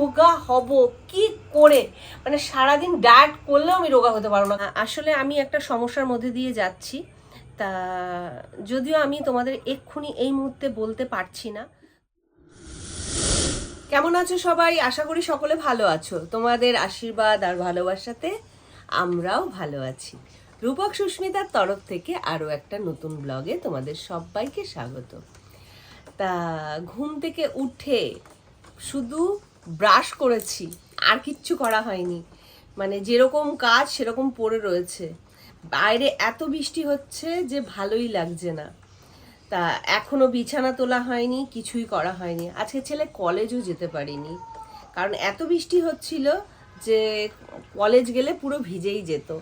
রোগা হব? কি করে? মানে সারাদিন ডায়েট করলেও আমি রোগা হতে পারব না। আসলে আমি একটা সমস্যার মধ্যে দিয়ে যাচ্ছি। তা, যদিও আমি তোমাদের এক্ষুনি এই মুহূর্তে বলতে পারছি না। কেমন আছো সবাই? আশা করি সকলে ভালো আছো। তোমাদের আশীর্বাদ আর ভালোবাসাতে আমরাও ভালো আছি। রূপক সুস্মিতার তরফ থেকে আরও একটা নতুন ব্লগে তোমাদের সবাইকে স্বাগত। তা, ঘুম থেকে উঠে শুধু ব্রাশ করেছি, আর কিচ্ছু করা হয়নি। মানে যেরকম কাজ, সেরকম পড়ে রয়েছে। বাইরে এত বৃষ্টি হচ্ছে যে ভালোই লাগছে না। তা এখনও বিছানা তোলা হয়নি, কিছুই করা হয়নি। আজকে ছেলে কলেজও যেতে পারিনি। কারণ এত বৃষ্টি হচ্ছিল যে কলেজ গেলে পুরো ভিজেই যেত।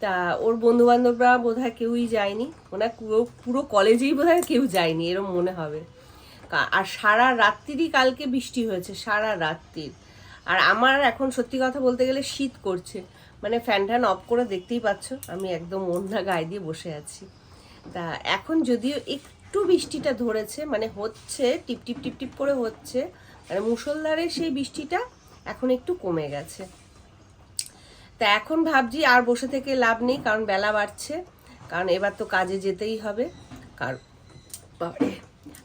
তা ওর বন্ধু বান্ধবরা বোধহয় কেউই যায়নি। ওনার পুরো পুরো কলেজেই বোধহয় কেউ যায়নি, এরম মনে হবে। আর সারা রাত্রিরই কালকে বৃষ্টি হয়েছে, সারা রাত্রির। আর আমার এখন সত্যি কথা বলতে গেলে শীত করছে। মানে ফ্যান ট্যান অফ করে দেখতেই পাচ্ছ, আমি একদম ওড়না গায়ে দিয়ে বসে আছি। তা এখন যদিও একটু বৃষ্টিটা ধরেছে মানে হচ্ছে, টিপ টিপ টিপ টিপ করে হচ্ছে মানে মুষলধারে সেই বৃষ্টিটা এখন একটু কমে গেছে। তা এখন ভাবছি আর বসে থেকে লাভ নেই, কারণ বেলা বাড়ছে, কারণ এবার তো কাজে যেতেই হবে। কারণ।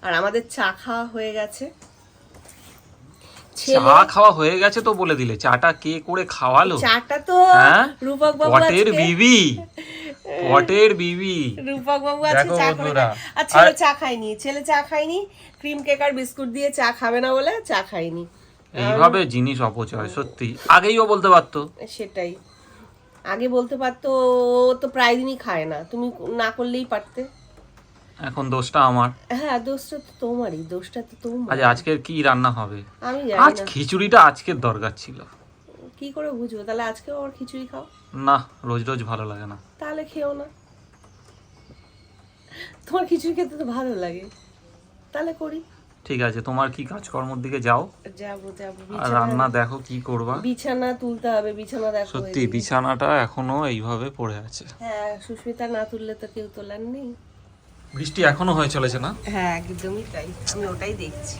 আর আমাদের চা খাওয়া হয়ে গেছে। ছেলে চা খাওয়া হয়ে গেছে তো বলে দিলে। চাটা কে করে খাওয়ালো? চাটা তো হ্যাঁ? রূপক বাবু পটের বিবি। পটের বিবি। রূপক বাবু দেখো চা করে বন্ধুরা, আর ছেলে চা খায়নি। ছেলে চা খায়নি। ক্রিম কেক আর বিস্কুট দিয়ে চা খাবে না বলে চা খায়নি। এইভাবে জিনিস অপচয় সত্যি। আগেই ও বলতে পারতো। সেটাই। আগে বলতে পারতো তো প্রায় দিনই খায় না। তুমি না করলেই পারতে। এখন দোষটা আমার। হ্যাঁ দোষটা তো তোমারই দোষটা তো তোমার আজ আজকের কি রান্না হবে? আমি জানি না। খিচুড়িটা আজকের দরকার ছিল। কি করে বুঝব? তাহলে আজকে আবার খিচুড়ি খাও। না রোজ রোজ ভালো লাগে না। তাহলে খেও না। তোমার খিচুড়ি খেতে তো ভালো লাগে। তাহলে করি। ঠিক আছে তোমার কি কাজকর্মের দিকে যাও? যাব যাব। আর রান্না দেখো কি করবা। বিছানা তুলতে হবে বিছানা দেখো সত্যি বিছানাটা এখনও এইভাবে পড়ে আছে। হ্যাঁ সুস্মিতা না তুললে তো কেউ তোলার নেই। বৃষ্টি এখনও হয়ে চলেছে না? হ্যাঁ একদমই তাই। আমি ওটাই দেখছি।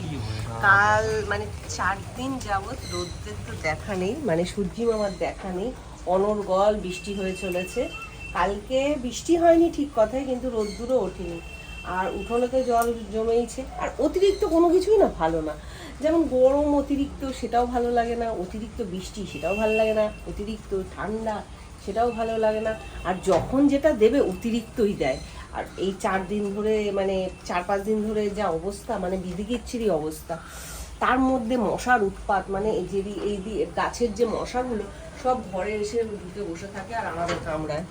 কাল মানে চার দিন যাবৎ রোদ্রের তো দেখা নেই মানে সূর্যি মামার দেখা নেই। অনর্গল বৃষ্টি হয়ে চলেছে। কালকে বৃষ্টি হয়নি ঠিক কথাই, কিন্তু রোদ্দুরও ওঠেনি। আর উঠোনে তো জল জমেইছে। আর অতিরিক্ত কোনো কিছুই না, ভালো না। যেমন গরম অতিরিক্ত, সেটাও ভালো লাগে না। অতিরিক্ত বৃষ্টি, সেটাও ভালো লাগে না। অতিরিক্ত ঠান্ডা, সেটাও ভালো লাগে না। আর যখন যেটা দেবে, অতিরিক্তই দেয়। আর এই চার দিন ধরে মানে চার পাঁচ দিন ধরে যা অবস্থা মানে বিদিকিচ্ছিরই অবস্থা। তার মধ্যে মশার উৎপাত মানে এই যে এই দিয়ে গাছের যে মশাগুলো সব ঘরে এসে ঢুকে বসে থাকে আর আমাদের কামড়ায়।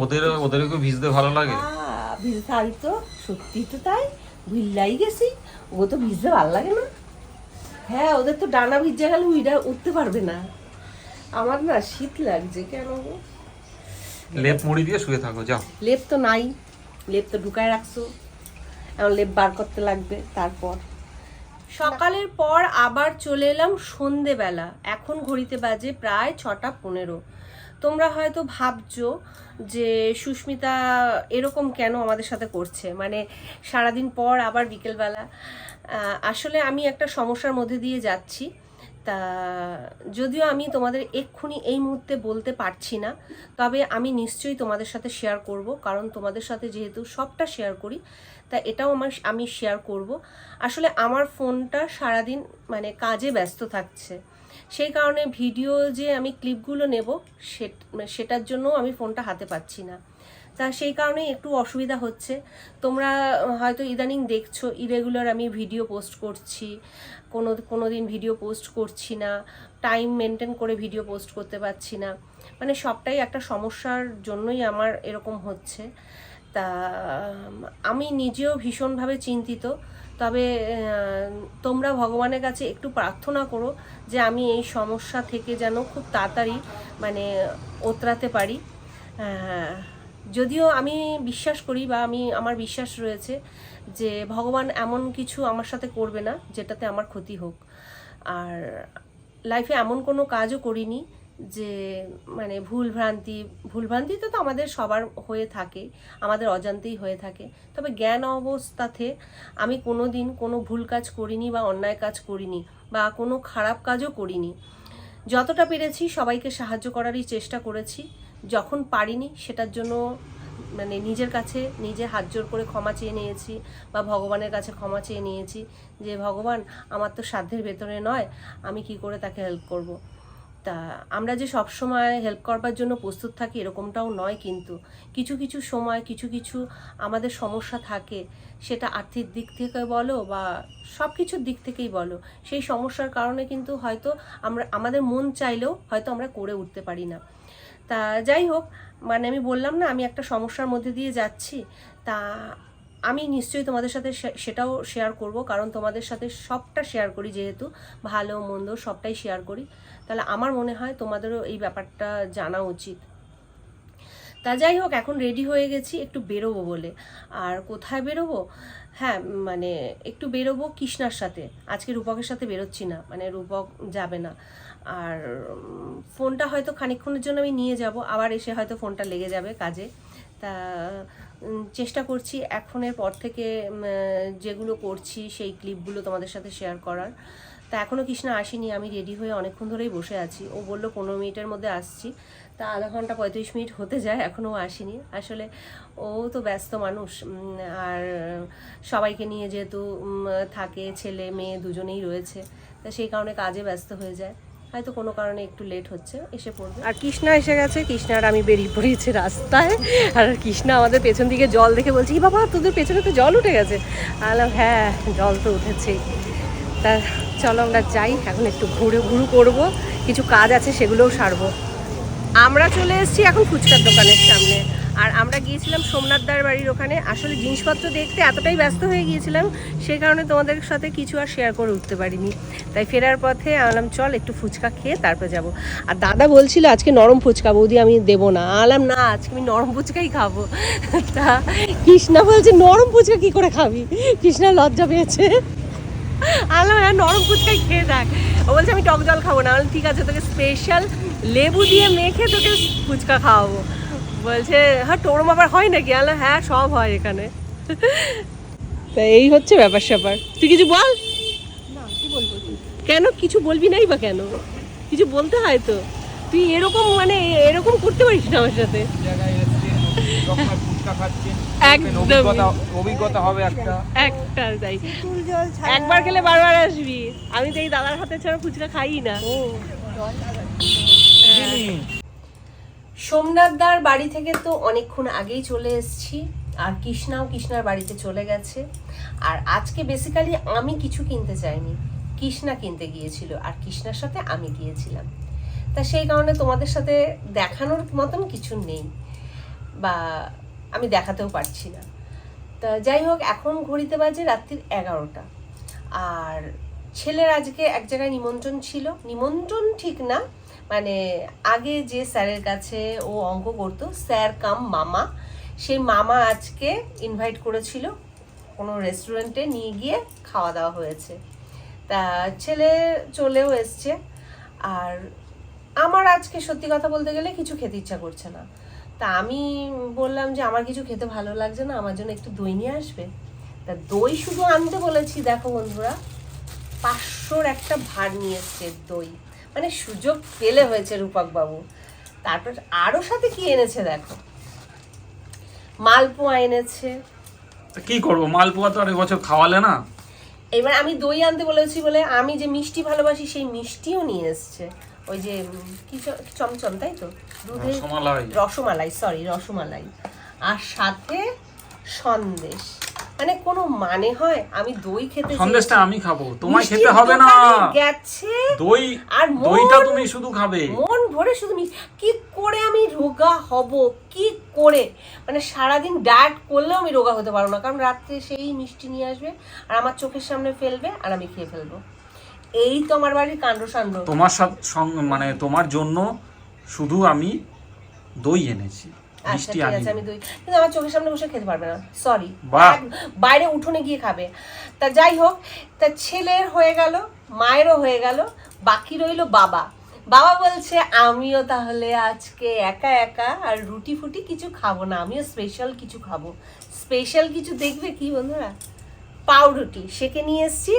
ওদের ওদেরকে ভিজতে ভালো লাগে? আহ, ভিজে তাই তো সত্যি তো তাই। ভিল্লাই গেছি ও তো ভিজতে ভালো লাগে না। হ্যাঁ ওদের তো ডানা ভিজে গেলে উইডা উঠতে পারবে না। আমার না শীত লাগছে কেন গো? লেপ মুড়ি দিয়ে শুয়ে থাকো যাও। লেপ তো নাই। লেপ তো ঢুকায় রাখছো। এখন লেপ বার করতে লাগবে, তারপর। সকালের পর আবার চলে এলাম সন্ধেবেলা। এখন ঘড়িতে বাজে প্রায় ছটা পনেরো। তোমরা হয়তো ভাবছ যে সুস্মিতা এরকম কেন আমাদের সাথে করছে? মানে সারাদিন পর আবার বিকেলবেলা। আসলে আমি একটা সমস্যার মধ্যে দিয়ে যাচ্ছি। তা, যদিও আমি তোমাদের এক্ষুনি এই মুহূর্তে বলতে পারছি না, তবে আমি নিশ্চয়ই তোমাদের সাথে শেয়ার করব, কারণ তোমাদের সাথে যেহেতু সবটা শেয়ার করি, তা এটাও আমার আমি শেয়ার করব। আসলে আমার ফোনটা সারাদিন মানে কাজে ব্যস্ত থাকছে, সেই কারণে ভিডিও যে আমি ক্লিপগুলো নেব সেটার জন্য আমি ফোনটা হাতে পাচ্ছি না। তা সেই কারণে একটু অসুবিধা হচ্ছে। তোমরা হয়তো ইদানিং দেখছ ইরেগুলার আমি ভিডিও পোস্ট করছি কোনো কোনো দিন ভিডিও পোস্ট করছি না টাইম মেনটেন করে ভিডিও পোস্ট করতে পারছি না। মানে সবটাই একটা সমস্যার জন্যই আমার এরকম হচ্ছে। তা আমি নিজেও ভীষণভাবে চিন্তিত। তবে তোমরা ভগবানের কাছে একটু প্রার্থনা করো যে আমি এই সমস্যা থেকে যেন খুব তাড়াতাড়ি মানে ওতরাতে পারি। আহ, যদিও আমি বিশ্বাস করি বা আমি, আমার বিশ্বাস রয়েছে যে ভগবান এমন কিছু আমার সাথে করবে না যেটাতে আমার ক্ষতি হোক। আর লাইফে এমন কোনো কাজও করিনি যে মানে ভুলভ্রান্তি ভুলভ্রান্তি তো তো আমাদের সবার হয়ে থাকে, আমাদের অজান্তেই হয়ে থাকে। তবে জ্ঞান অবস্থাতে আমি কোনো দিন কোনো ভুল কাজ করিনি বা অন্যায় কাজ করিনি বা কোনো খারাপ কাজও করিনি। যতটা পেরেছি সবাইকে সাহায্য করারই চেষ্টা করেছি। যখন পারিনি সেটার জন্য মানে নিজের কাছে নিজে হাত জোর করে ক্ষমা চেয়ে নিয়েছি বা ভগবানের কাছে ক্ষমা চেয়ে নিয়েছি যে, ভগবান, আমার তো সাধ্যের ভেতরে নয়, আমি কি করে তাকে হেল্প করব। তা আমরা যে সব সময় হেল্প করবার জন্য প্রস্তুত থাকি এরকমটাও নয় কিন্তু কিছু কিছু সময়, কিছু কিছু আমাদের সমস্যা থাকে সেটা আর্থিক দিক থেকে বলো বা সব কিছুর দিক থেকেই বলো, সেই সমস্যার কারণে কিন্তু হয়তো আমরা, আমাদের মন চাইলেও হয়তো আমরা করে উঠতে পারি না তা যাই হোক মানে আমি বললাম না, আমি একটা সমস্যার মধ্যে দিয়ে যাচ্ছি। তা আমি নিশ্চয়ই তোমাদের সাথে সেটাও শেয়ার করব, কারণ তোমাদের সাথে সবটা শেয়ার করি যেহেতু, ভালো, মন্দ সবটাই শেয়ার করি। তাহলে আমার মনে হয় তোমাদেরও এই ব্যাপারটা জানা উচিত। তা যাই হোক, এখন রেডি হয়ে গেছি, একটু বেরোবো বলে। আর কোথায় বেরোবো? হ্যাঁ মানে একটু বেরোবো কৃষ্ণার সাথে। আজকে রূপকের সাথে বেরোচ্ছি না মানে রূপক যাবে না। আর ফোনটা হয়তো খানিকক্ষণের জন্য আমি নিয়ে যাব, আবার এসে হয়তো ফোনটা লেগে যাবে কাজে। তা চেষ্টা করছি এখনের পর থেকে যেগুলো করছি সেই ক্লিপগুলো তোমাদের সাথে শেয়ার করার। তা এখনও কৃষ্ণা আসেনি, আমি রেডি হয়ে অনেকক্ষণ ধরেই বসে আছি। ও বলল, পনেরো মিনিটের মধ্যে আসছি। তা আধা ঘণ্টা পঁয়ত্রিশ মিনিট হতে যায় এখনও আসেনি। আসলে ও তো ব্যস্ত মানুষ আর সবাইকে নিয়ে যেহেতু থাকে ছেলে, মেয়ে দুজনেই রয়েছে, তা সেই কারণে কাজে ব্যস্ত হয়ে যায়। হয়তো কোনো কারণে একটু লেট হচ্ছে, এসে পড়বে। আর কৃষ্ণা এসে গেছে, কৃষ্ণার আমি বেরিয়ে পড়েছি রাস্তায়, আর কৃষ্ণা আমাদের পেছন দিকে জল দেখে বলছি বাবা, তোদের পেছনে তো জল উঠে গেছে? আলাম হ্যাঁ জল তো উঠেছেই। তা চলো আমরা যাই, এখন একটু ঘুরে ঘুরু করব, কিছু কাজ আছে সেগুলোও সারবো। আমরা চলে এসেছি এখন ফুচকার দোকানের সামনে। আর আমরা গিয়েছিলাম সোমনাথদার বাড়ির ওখানে। আসলে জিনিসপত্র দেখতে এতটাই ব্যস্ত হয়ে গিয়েছিলাম সেই কারণে তোমাদের সাথে কিছু আর শেয়ার করে উঠতে পারিনি। তাই ফেরার পথে আলাম, চল একটু ফুচকা খেয়ে তারপর যাব। আর দাদা বলছিল, আজকে নরম ফুচকা, বৌদি, আমি দেবো না। আলাম, না, আজকে আমি নরম ফুচকাই খাব। তা কৃষ্ণা বলছে, নরম ফুচকা কি করে খাবি? কৃষ্ণা লজ্জা পেয়েছে। আলাম হ্যাঁ নরম ফুচকাই খেয়ে দেখ। ও বলছে আমি টক জল খাব না। ঠিক আছে তোকে স্পেশাল লেবু দিয়ে মেখে তোকে ফুচকা খাওয়াবো। বলছে হ্যাঁ তোর আবার হয় নাকি? আলো হ্যাঁ সব হয় এখানে। তা এই হচ্ছে ব্যাপার স্যাপার। তুই কিছু বল। না কি বলব কেন? কিছু বলবি নাই বা কেন? কিছু বলতে হয় তো। তুই এরকম মানে এরকম করতে পারিস না আমার সাথে। একবার খেলে বারবার আসবি। আমি তো এই দাদার হাতে ছাড়া ফুচকা খাই না। সোমনাথদার বাড়ি থেকে তো অনেকক্ষণ আগেই চলে এসেছি আর কৃষ্ণাও কৃষ্ণার বাড়িতে চলে গেছে। আর আজকে বেসিক্যালি আমি কিছু কিনতে চাইনি কৃষ্ণা কিনতে গিয়েছিল আর কৃষ্ণার সাথে আমি গিয়েছিলাম। তা সেই কারণে তোমাদের সাথে দেখানোর মতন কিছু নেই। বা আমি দেখাতেও পারছি না। তা যাই হোক, এখন ঘড়িতে বাজে রাত্রির এগারোটা। আর ছেলের আজকে এক জায়গায় নিমন্ত্রণ ছিল। নিমন্ত্রণ ঠিক না মানে আগে যে স্যারের কাছে ও অঙ্ক করতো, স্যার কাম মামা, সেই মামা আজকে ইনভাইট করেছিল। কোনো রেস্টুরেন্টে নিয়ে গিয়ে খাওয়া দাওয়া হয়েছে। তা ছেলে চলেও এসছে। আর আমার আজকে সত্যি কথা বলতে গেলে কিছু খেতে ইচ্ছা করছে না। তা আমি বললাম যে আমার কিছু খেতে ভালো লাগছে না আমার জন্য একটু দই নিয়ে আসবে। তা দই শুধু আনতে বলেছি দেখো বন্ধুরা পাঁচশোর একটা ভার নিয়ে এসছে দই। মানে সুযোগ পেলে হয়েছে রূপক বাবু তারপর আরও সাথে কি এনেছে দেখো? মালপোয়া এনেছে। কি করব? মালপোয়া তো আর এবছর খাওয়ালে না। এবার আমি দই আনতে বলেছি বলে আমি যে মিষ্টি ভালোবাসি সেই মিষ্টিও নিয়ে এসছে। ওই যে কি চমচম তাই তো? দুধের রসমালাই। রসমালাই সরি রসমালাই। আর সাথে সন্দেশ। মানে কোনো মানে হয়? আমি দই খেতে সন্দেশটা আমি খাব। তোমায় খেতে হবে না। গেছে। দই আর দইটা তুমি শুধু খাবে। মন ভরে শুধু মিষ্টি কি করে আমি রোগা হব? কি করে? মানে সারাদিন ডায়েট করলেও আমি রোগা হতে পারব না। কারণ রাত্রে সেই মিষ্টি নিয়ে আসবে আর আমার চোখের সামনে ফেলবে আর আমি খেয়ে ফেলব। এই তো আমার বাড়ির কাণ্ড সাণ্ড। তোমার সাথে মানে তোমার জন্য শুধু আমি দই এনেছি আচ্ছা মিষ্টি ঠিক আনি আছে আমি দই কিন্তু আমার চোখের সামনে বসে খেতে পারবে না সরি বাইরে উঠোনে গিয়ে খাবে। তা যাই হোক তা ছেলের হয়ে গেল মায়েরও হয়ে গেল বাকি রইল বাবা। বাবা বলছে আমিও তাহলে আজকে একা একা আর রুটি ফুটি কিছু খাব না আমিও স্পেশাল কিছু খাব। স্পেশাল কিছু দেখবে কি বন্ধুরা? পাউরুটি। সেকে নিয়ে এসছি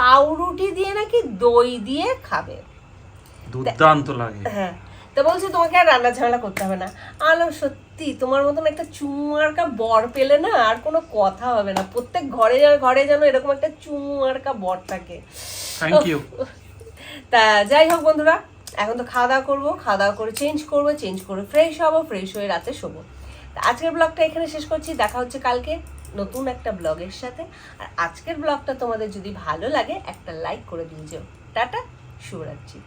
পাউরুটি দিয়ে নাকি দই দিয়ে খাবে। দুর্দান্ত লাগে। হ্যাঁ তো বলছে তোমাকে আর রান্না ঝামেলা করতে হবে না। আলো সত্যি তোমার মতন একটা চুমুয়ারকা বর পেলে না আর কোনো কথা হবে না। প্রত্যেক ঘরে ঘরে যেন এরকম একটা চুমুয়ারকা বর থাকে। থ্যাংক ইউ তা যাই হোক বন্ধুরা এখন তো খাওয়া দাওয়া করব খাওয়া দাওয়া করে চেঞ্জ করব চেঞ্জ করে ফ্রেশ হব ফ্রেশ হয়ে রাতে শোবো। তা আজকের ব্লগটা এখানে শেষ করছি দেখা হচ্ছে কালকে। নতুন একটা ব্লগের সাথে। আর আজকের ব্লগটা তোমাদের যদি ভালো লাগে, একটা লাইক করে দিয়ে যেও। টাটা, শুভরাত্রি।